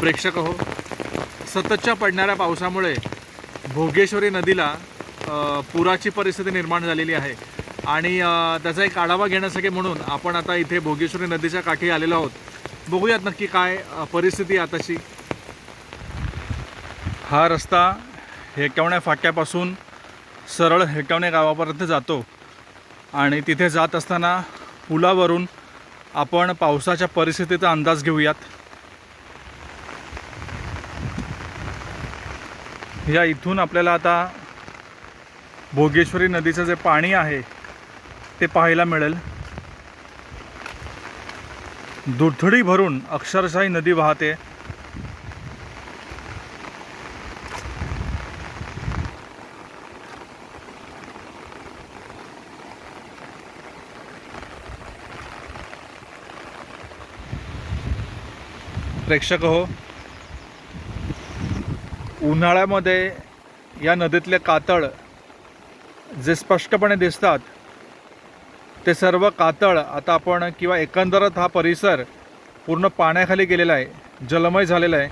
प्रेक्षक हो. सततच्या पडणाऱ्या पावसामुळे भोगेश्वरी नदीला पुराची परिस्थिती निर्माण झालेली आहे. आणि त्याचा एक आढावा घेण्यासाठी म्हणून आपण आता इथे भोगेश्वरी नदीच्या काठी आलेलो आहोत. बघूयात नक्की काय परिस्थिती आताची. हा रस्ता हेटवण्या फाट्यापासून सरळ हेटवणे गावापर्यंत जातो. आणि तिथे जात असताना पुलावरून आपण पावसाच्या परिस्थितीचा अंदाज घेऊयात. या इथून आपल्याला आता भोगेश्वरी नदीचं जे पाणी आहे ते पाहायला मिळेल. दुथडी भरून अक्षरशः नदी वाहते. प्रेक्षक हो उन्हाळ्यामध्ये या नदीतले कातळ जे स्पष्टपणे दिसतात ते सर्व कातळ आता आपण किंवा एकंदरच हा परिसर पूर्ण पाण्याखाली गेलेला आहे जलमय झालेला आहे.